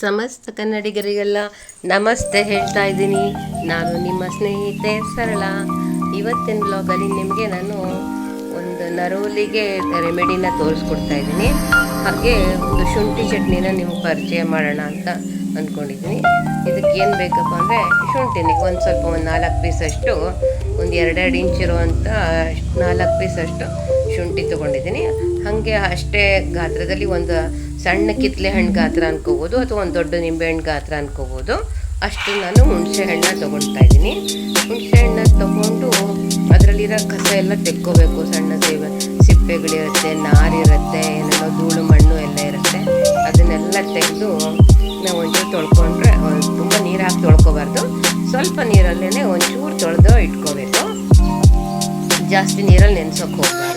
ಸಮಸ್ತ ಕನ್ನಡಿಗರಿಗೆಲ್ಲ ನಮಸ್ತೆ ಹೇಳ್ತಾ ಇದ್ದೀನಿ. ನಾನು ನಿಮ್ಮ ಸ್ನೇಹಿತೆ ಸರಳ. ಇವತ್ತಿನ ಬ್ಲಾಗಲ್ಲಿ ನಿಮಗೆ ನಾನು ಒಂದು ನರೋಲಿಗೆ ರೆಮಿಡಿನ ತೋರಿಸ್ಕೊಡ್ತಾ ಇದ್ದೀನಿ. ಹಾಗೆ ಒಂದು ಶುಂಠಿ ಚಟ್ನಿನ ನಿಮ್ಗೆ ಪರಿಚಯ ಮಾಡೋಣ ಅಂತ ಅಂದ್ಕೊಂಡಿದ್ದೀನಿ. ಇದಕ್ಕೆ ಏನು ಬೇಕಪ್ಪ ಅಂದರೆ ಶುಂಠಿನಿ. ಒಂದು ಸ್ವಲ್ಪ ಒಂದು ನಾಲ್ಕು ಪೀಸಷ್ಟು ಒಂದು ಎರಡೆರಡು ಇಂಚಿರುವಂಥ ನಾಲ್ಕು ಪೀಸಷ್ಟು ಶುಂಠಿ ತಗೊಂಡಿದ್ದೀನಿ. ಹಾಗೆ ಅಷ್ಟೇ ಗಾತ್ರದಲ್ಲಿ ಒಂದು ಸಣ್ಣ ಕಿತ್ಲೆ ಹಣ್ಣು ಗಾತ್ರ ಅನ್ಕೋಬೋದು ಅಥವಾ ಒಂದು ದೊಡ್ಡ ನಿಂಬೆಹಣ್ಣು ಗಾತ್ರ ಅನ್ಕೋಬೋದು. ಅಷ್ಟು ನಾನು ಹುಣಸೆ ಹಣ್ಣನ್ನ ತೊಗೊಳ್ತಾ ಇದ್ದೀನಿ. ಹುಣಸೆ ಹಣ್ಣನ್ನ ತೊಗೊಂಡು ಅದರಲ್ಲಿರೋ ಕಸ ಎಲ್ಲ ತೆಕ್ಕೋಬೇಕು. ಸಣ್ಣ ಸೇವೆ ಸಿಪ್ಪೆಗಳಿರುತ್ತೆ ನಾರಿರುತ್ತೆ ಏನೇನೋ ಧೂಳು ಮಣ್ಣು ಎಲ್ಲ ಇರುತ್ತೆ. ಅದನ್ನೆಲ್ಲ ತೆಗೆದು ನಾವು ಒಂಚೂರು ತೊಳ್ಕೊಂಡ್ರೆ ತುಂಬ ನೀರು ಹಾಕಿ ತೊಳ್ಕೊಬಾರ್ದು. ಸ್ವಲ್ಪ ನೀರಲ್ಲೇ ಒಂಚೂರು ತೊಳೆದು ಇಟ್ಕೋಬೇಕು. ಜಾಸ್ತಿ ನೀರಲ್ಲಿ ನೆನ್ಸೋಕೆ ಹೋಗಬಾರ್ದು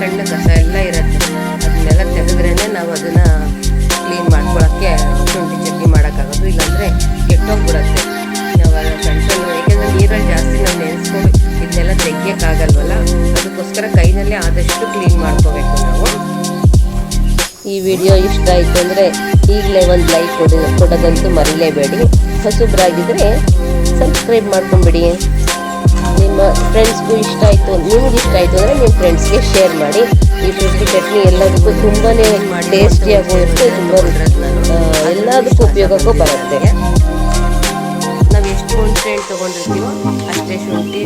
ಸಣ್ಣ ಕಸ ಎಲ್ಲ ಇರುತ್ತೆ. ಅದನ್ನೆಲ್ಲ ತೆಗೆದ್ರೇ ನಾವು ಅದನ್ನು ಕ್ಲೀನ್ ಮಾಡ್ಕೊಳ್ಳೋಕ್ಕೆ ಶುಂಠಿ ಚಟ್ನಿ ಮಾಡೋಕ್ಕಾಗೋದು. ಇಲ್ಲಾಂದರೆ ಕೆಟ್ಟೋಗ್ಬಿಡುತ್ತೆ. ನಾವು ಸಣ್ಣ ಸಣ್ಣ ಏಕೆಂದರೆ ನೀರಲ್ಲಿ ಜಾಸ್ತಿ ನಾವು ನೆನೆಸ್ಕೊಂಡು ಇದನ್ನೆಲ್ಲ ತೆಗಿಯೋಕ್ಕಾಗಲ್ವಲ್ಲ? ಅದಕ್ಕೋಸ್ಕರ ಕೈನಲ್ಲಿ ಆದಷ್ಟು ಕ್ಲೀನ್ ಮಾಡ್ಕೋಬೇಕು ನಾವು. ಈ ವಿಡಿಯೋ ಇಷ್ಟ ಆಯಿತು ಅಂದರೆ ಈಗಲೇ ಒಂದು ಲೈಕ್ ಕೊಡಿ. ಕೊಡೋದಂತೂ ಮರಿಲೇಬೇಡಿ. ಹಸುಬ್ರಾಗಿದ್ದರೆ ಸಬ್ಸ್ಕ್ರೈಬ್ ಮಾಡ್ಕೊಂಬಿಡಿ. ನಿಮ್ಮ ಫ್ರೆಂಡ್ಸ್ಗೂ ಇಷ್ಟ ಆಯಿತು ನಿಮ್ಗೆ ಇಷ್ಟ ಆಯಿತು ಅಂದರೆ ನಿಮ್ಮ ಫ್ರೆಂಡ್ಸ್ಗೆ ಶೇರ್ ಮಾಡಿ. ಈ ಶುಂಠಿ ಚಟ್ನಿ ಎಲ್ಲದಕ್ಕೂ ತುಂಬಾ ಟೇಸ್ಟಿಯಾಗೂ ಇರುತ್ತೆ ತುಂಬ ಎಲ್ಲದಕ್ಕೂ ಉಪಯೋಗಕ್ಕೂ ಬರುತ್ತೆ. ನಾವು ಎಷ್ಟು ಹಣ್ಣು ತೊಗೊಂಡಿರ್ತೀವೋ ಅಷ್ಟೇ ಶುಂಠಿ,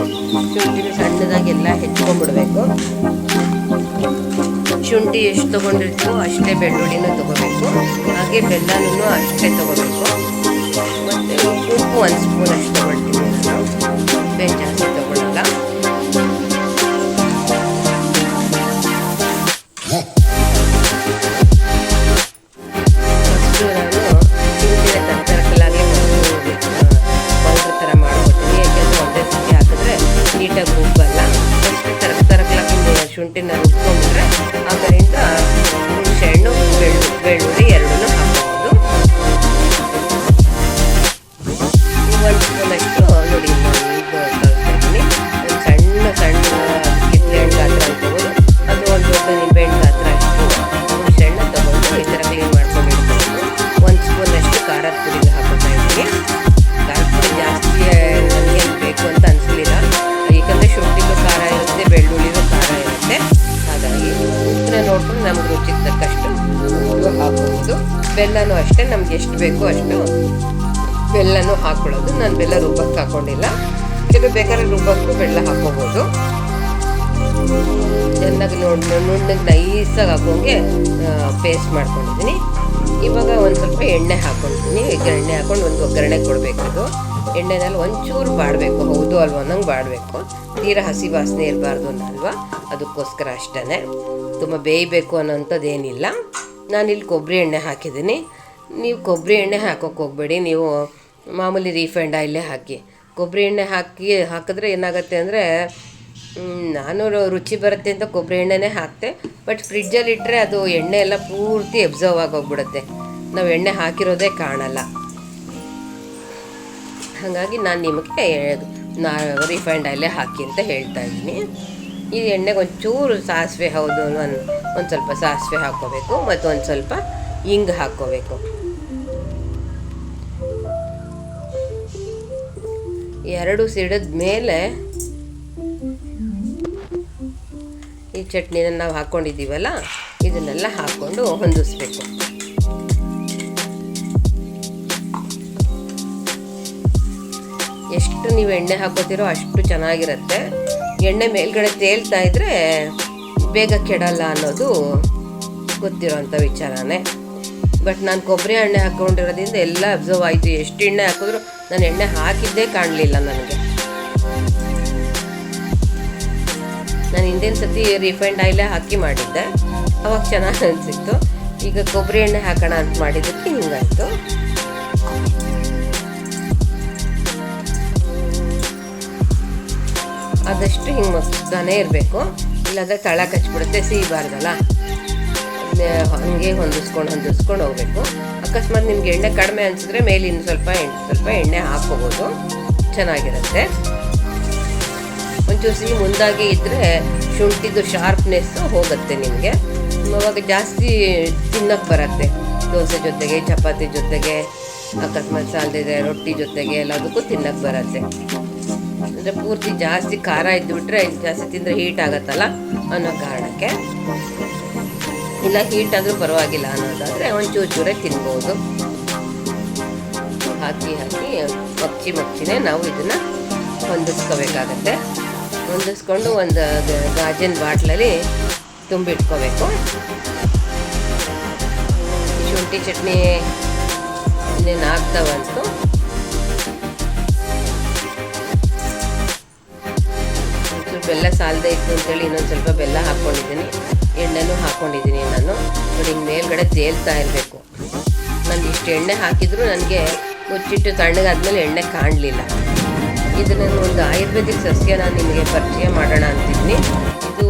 ಶುಂಠಿನ ಸಣ್ಣದಾಗೆಲ್ಲ ಹೆಚ್ಕೊಂಡ್ಬಿಡ್ಬೇಕು. ಶುಂಠಿ ಎಷ್ಟು ತೊಗೊಂಡಿರ್ತೀವೋ ಅಷ್ಟೇ ಬೆಳ್ಳುಳ್ಳಿನೂ ತೊಗೋಬೇಕು. ಹಾಗೆ ಬೆಲ್ಲನೂ ಅಷ್ಟೇ ತೊಗೋಬೇಕು. ಮತ್ತು ಉಪ್ಪು ಒಂದು ಸ್ಪೂನ್ ಅಷ್ಟು ತೊಗೊಳ್ತೀನಿ ನಾನು ಬೇರೆ ಜಾಸ್ತಿ ತೊಗೊಳಲ್ಲ ಫಸ್ಟು ನಾನು ಬೆಲ್ಲನೂ ಅಷ್ಟೇ, ನಮ್ಗೆ ಎಷ್ಟು ಬೇಕೋ ಅಷ್ಟು ಬೆಲ್ಲನೂ ಹಾಕೊಳ್ಳೋದು. ನಾನು ಬೆಲ್ಲ ರುಬ್ಬಕ್ಕೆ ಹಾಕೊಂಡಿಲ್ಲ. ಕೆಲವು ಬೇಕಾದ್ರೆ ರುಬ್ಬಕ್ಕೂ ಬೆಲ್ಲ ಹಾಕೋಬೋದು. ಚೆನ್ನಾಗಿ ನೋಡಿ ನುಣ್ಣಗೆ ನೈಸಾಗಿ ಹಾಕೋಂಗೆ ಪೇಸ್ಟ್ ಮಾಡ್ಕೊಂಡಿದ್ದೀನಿ. ಇವಾಗ ಒಂದು ಸ್ವಲ್ಪ ಎಣ್ಣೆ ಹಾಕ್ಕೊಳ್ತೀನಿ ಎಣ್ಣೆ ಹಾಕೊಂಡು ಒಂದು ಒಗ್ಗರಣೆ ಕೊಡಬೇಕು ಅದು. ಎಣ್ಣೆನಲ್ಲಿ ಒಂಚೂರು ಬಾಡಬೇಕು. ಹೌದು ಅಲ್ವಾ? ಅನ್ನಂಗೆ ಬಾಡಬೇಕು. ತೀರಾ ಹಸಿ ವಾಸನೆ ಇರಬಾರ್ದು ಅಲ್ವಾ ಅದಕ್ಕೋಸ್ಕರ ಅಷ್ಟೇ ತುಂಬ ಬೇಯಬೇಕು ಅನ್ನೋಂಥದ್ದು ಏನಿಲ್ಲ ನಾನಿಲ್ಲಿ ಕೊಬ್ಬರಿ ಎಣ್ಣೆ ಹಾಕಿದ್ದೀನಿ. ನೀವು ಕೊಬ್ಬರಿ ಎಣ್ಣೆ ಹಾಕೋಕೆ ಹೋಗಬೇಡಿ. ನೀವು ಮಾಮೂಲಿ ರೀಫೈಂಡ್ ಆಯಿಲೇ ಹಾಕಿ. ಕೊಬ್ಬರಿ ಎಣ್ಣೆ ಹಾಕಿ, ಹಾಕಿದ್ರೆ ಏನಾಗುತ್ತೆ ಅಂದರೆ ನಾನು ರುಚಿ ಬರುತ್ತೆ ಅಂತ ಕೊಬ್ಬರಿ ಎಣ್ಣೆನೇ ಹಾಕ್ತೆ. ಬಟ್ ಫ್ರಿಡ್ಜಲ್ಲಿ ಇಟ್ಟರೆ ಅದು ಎಣ್ಣೆ ಎಲ್ಲ ಪೂರ್ತಿ ಎಬ್ಸರ್ವ್ ಆಗೋಗ್ಬಿಡುತ್ತೆ. ನಾವು ಎಣ್ಣೆ ಹಾಕಿರೋದೇ ಕಾಣಲ್ಲ. ಹಾಗಾಗಿ ನಾನು ನಿಮಗೆ ನಾ, ರೀಫೈಂಡ್ ಆಯಿಲೇ ಹಾಕಿ ಅಂತ ಹೇಳ್ತಾ ಇದ್ದೀನಿ. ಈ ಎಣ್ಣೆಗೆ ಒಂಚೂರು ಸಾಸಿವೆ ಹೌದು ಒಂದು ಒಂದು ಸ್ವಲ್ಪ ಸಾಸಿವೆ ಹಾಕ್ಕೋಬೇಕು ಮತ್ತು ಒಂದು ಸ್ವಲ್ಪ ಹಿಂಗ್ ಹಾಕ್ಕೋಬೇಕು. ಎರಡು ಸಿಡಿದ ಮೇಲೆ ಈ ಚಟ್ನಿನ ನಾವು ಹಾಕ್ಕೊಂಡಿದ್ದೀವಲ್ಲ ಇದನ್ನೆಲ್ಲ ಹಾಕ್ಕೊಂಡು ಹೊಂದಿಸ್ಬೇಕು. ಎಷ್ಟು ನೀವು ಎಣ್ಣೆ ಹಾಕೋತಿರೋ ಅಷ್ಟು ಚೆನ್ನಾಗಿರುತ್ತೆ. ಎಣ್ಣೆ ಮೇಲ್ಗಡೆ ತೇಲ್ತಾ ಇದ್ರೆ ಬೇಗ ಕೆಡಲ್ಲ ಅನ್ನೋದು ಗೊತ್ತಿರೋಂಥ ವಿಚಾರನೇ. ಬಟ್ ನಾನು ಕೊಬ್ಬರಿ ಎಣ್ಣೆ ಹಾಕ್ಕೊಂಡಿರೋದ್ರಿಂದ ಎಲ್ಲ ಅಬ್ಸರ್ವ್ ಆಯಿತು. ಎಷ್ಟು ಎಣ್ಣೆ ಹಾಕಿದ್ರು ನಾನು ಎಣ್ಣೆ ಹಾಕಿದ್ದೇ ಕಾಣಲಿಲ್ಲ ನನಗೆ. ನಾನು ಹಿಂದಿನ ಸತಿ ರಿಫೈಂಡ್ ಆಯಿಲೇ ಹಾಕಿ ಮಾಡಿದ್ದೆ. ಅವಾಗ ಚೆನ್ನಾಗಿ ಅನಿಸಿತ್ತು. ಈಗ ಕೊಬ್ಬರಿ ಎಣ್ಣೆ ಹಾಕೋಣ ಅಂತ ಮಾಡಿದ್ದಕ್ಕೆ ಹಿಂಗಾಯಿತು. ಹಿಂಗೆ ಮಸ್ತಾನೇ ಇರಬೇಕು ಇಲ್ಲಾಂದರೆ ತಳ ಕಚ್ಬಿಡುತ್ತೆ ಸಿಹಿಬಾರ್ದಲ್ಲ ಅದನ್ನೇ ಹಂಗೆ ಹೊಂದಿಸ್ಕೊಂಡು ಹೊಂದಿಸ್ಕೊಂಡು ಹೋಗಬೇಕು. ಅಕಸ್ಮಾತ್ ನಿಮ್ಗೆ ಎಣ್ಣೆ ಕಡಿಮೆ ಅನಿಸಿದ್ರೆ ಮೇಲೆ ಸ್ವಲ್ಪ ಎಣ್ಣೆ ಸ್ವಲ್ಪ ಎಣ್ಣೆ ಹಾಕ್ಕೋಬೋದು. ಚೆನ್ನಾಗಿರುತ್ತೆ. ಒಂಚೂರು ಸಿಹಿ ಮುಂದಾಗಿ ಇದ್ದರೆ ಶುಂಠಿದು ಶಾರ್ಪ್ನೆಸ್ಸು ಹೋಗುತ್ತೆ ನಿಮಗೆ. ಅವಾಗ ಜಾಸ್ತಿ ತಿನ್ನೋಕ್ಕೆ ಬರುತ್ತೆ. ದೋಸೆ ಜೊತೆಗೆ, ಚಪಾತಿ ಜೊತೆಗೆ, ಅಕಸ್ಮಾತ್ ಸಾಲದಿದೆ ರೊಟ್ಟಿ ಜೊತೆಗೆ ಎಲ್ಲದಕ್ಕೂ ತಿನ್ನೋಕ್ಕೆ ಬರುತ್ತೆ. ಅಂದರೆ ಪೂರ್ತಿ ಜಾಸ್ತಿ ಖಾರ ಇದ್ದುಬಿಟ್ರೆ ಜಾಸ್ತಿ ತಿಂದರೆ ಹೀಟ್ ಆಗುತ್ತಲ್ಲ ಅನ್ನೋ ಕಾರಣಕ್ಕೆ. ಇಲ್ಲ ಹೀಟ್ ಆದರೂ ಪರವಾಗಿಲ್ಲ ಅನ್ನೋದಾದರೆ ಒಂಚೂರು ಚೂರೇ ತಿನ್ಬೋದು. ಹಾಕಿ ಹಾಕಿ ಮಗ್ಚಿ ಮಗ್ಚಿನೇ ನಾವು ಇದನ್ನು ಹೊಂದಿಸ್ಕೋಬೇಕಾಗತ್ತೆ. ಹೊಂದಿಸ್ಕೊಂಡು ಒಂದು ಗಾಜಿನ ಬಾಟ್ಲಲ್ಲಿ ತುಂಬಿಟ್ಕೋಬೇಕು. ಶುಂಠಿ ಚಟ್ನಿ ಇನ್ನೇನು ಆಗ್ತಾ ಬಂತು ಬೆಲ್ಲ ಸಾಲದೇ ಇತ್ತು ಅಂತೇಳಿ ಇನ್ನೊಂದು ಸ್ವಲ್ಪ ಬೆಲ್ಲ ಹಾಕ್ಕೊಂಡಿದ್ದೀನಿ ಎಣ್ಣೆನೂ ಹಾಕ್ಕೊಂಡಿದ್ದೀನಿ ನಾನು. ನೋಡಿ, ಹಿಂಗೆ ಮೇಲ್ಗಡೆ ತೇಲ್ತಾ ಇರಬೇಕು. ನಾನು ಇಷ್ಟು ಎಣ್ಣೆ ಹಾಕಿದರೂ ನನಗೆ ಮುಚ್ಚಿಟ್ಟು ತಣ್ಣಗಾದ್ಮೇಲೆ ಎಣ್ಣೆ ಕಾಣಲಿಲ್ಲ. ಇದು ನಾನು ಒಂದು ಆಯುರ್ವೇದಿಕ್ ಸಸ್ಯ ನಾನು ನಿಮಗೆ ಪರಿಚಯ ಮಾಡೋಣ ಅಂತಿದ್ದೀನಿ ಇದು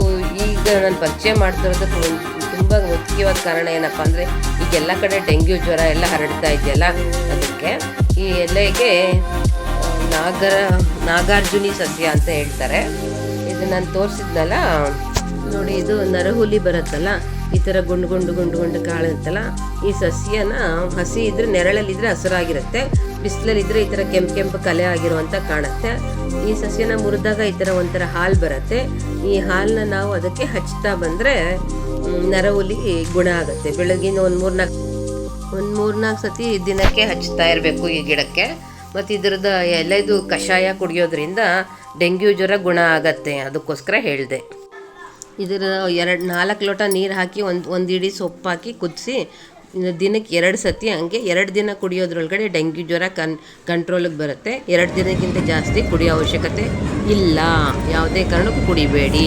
ಈಗ ನಾನು ಪರಿಚಯ ಮಾಡ್ತಿರೋದಕ್ಕೆ ತುಂಬ ಮುಖ್ಯವಾದ ಕಾರಣ ಏನಪ್ಪ ಅಂದರೆ ಈಗೆಲ್ಲ ಕಡೆ ಡೆಂಗ್ಯೂ ಜ್ವರ ಎಲ್ಲ ಹರಡ್ತಾ ಇದೆಯಲ್ಲ ಅದಕ್ಕೆ. ಈ ಎಲೆಗೆ ನಾಗರ, ನಾಗಾರ್ಜುನಿ ಸಸ್ಯ ಅಂತ ಹೇಳ್ತಾರೆ. ನಾನು ತೋರಿಸಿದ್ನಲ್ಲ? ನೋಡಿ, ಇದು ನರಹುಲಿ ಬರುತ್ತಲ್ಲ, ಈ ಥರ ಗುಂಡು ಗುಂಡು ಗುಂಡು ಗುಂಡು ಕಾಳಿರುತ್ತಲ್ಲ ಈ ಸಸ್ಯನ ಹಸಿ ಇದ್ರೆ ನೆರಳಲ್ಲಿದ್ದರೆ ಹಸಿರಾಗಿರುತ್ತೆ, ಬಿಸಿಲಲ್ಲಿದ್ರೆ ಈ ಥರ ಕೆಂಪು ಕೆಂಪು ಕಲೆ ಆಗಿರುವಂಥ ಕಾಣುತ್ತೆ. ಈ ಸಸ್ಯನ ಮುರಿದಾಗ ಈ ಥರ ಒಂಥರ ಹಾಲು ಬರುತ್ತೆ. ಈ ಹಾಲನ್ನ ನಾವು ಅದಕ್ಕೆ ಹಚ್ತಾ ಬಂದರೆ ನರಹುಲಿ ಗುಣ ಆಗುತ್ತೆ. ಬೆಳಗಿನ ಒಂದು ಮೂರ್ನಾಲ್ಕು ಒಂದು ಮೂರ್ನಾಲ್ಕು ಸತಿ ದಿನಕ್ಕೆ ಹಚ್ತಾ ಇರಬೇಕು ಈ ಗಿಡಕ್ಕೆ. ಮತ್ತು ಇದ್ರದ್ದು ಎಲೆದು ಕಷಾಯ ಕುಡಿಯೋದ್ರಿಂದ ಡೆಂಗ್ಯೂ ಜ್ವರ ಗುಣ ಆಗತ್ತೆ, ಅದಕ್ಕೋಸ್ಕರ ಹೇಳಿದೆ. ಇದರ ಎರಡು, ನಾಲ್ಕು ಲೋಟ ನೀರು ಹಾಕಿ ಒಂದು ಒಂದು ಇಡಿ ಸೊಪ್ಪು ಹಾಕಿ ಕುದಿಸಿ ದಿನಕ್ಕೆ ಎರಡು ಸತಿ ಹಂಗೆ ಎರಡು ದಿನ ಕುಡಿಯೋದ್ರೊಳಗಡೆ ಡೆಂಗ್ಯೂ ಜ್ವರ ಕನ್, ಕಂಟ್ರೋಲಿಗೆ ಬರುತ್ತೆ. ಎರಡು ದಿನಕ್ಕಿಂತ ಜಾಸ್ತಿ ಕುಡಿಯೋ ಅವಶ್ಯಕತೆ ಇಲ್ಲ. ಯಾವುದೇ ಕಾರಣಕ್ಕೂ ಕುಡಿಬೇಡಿ.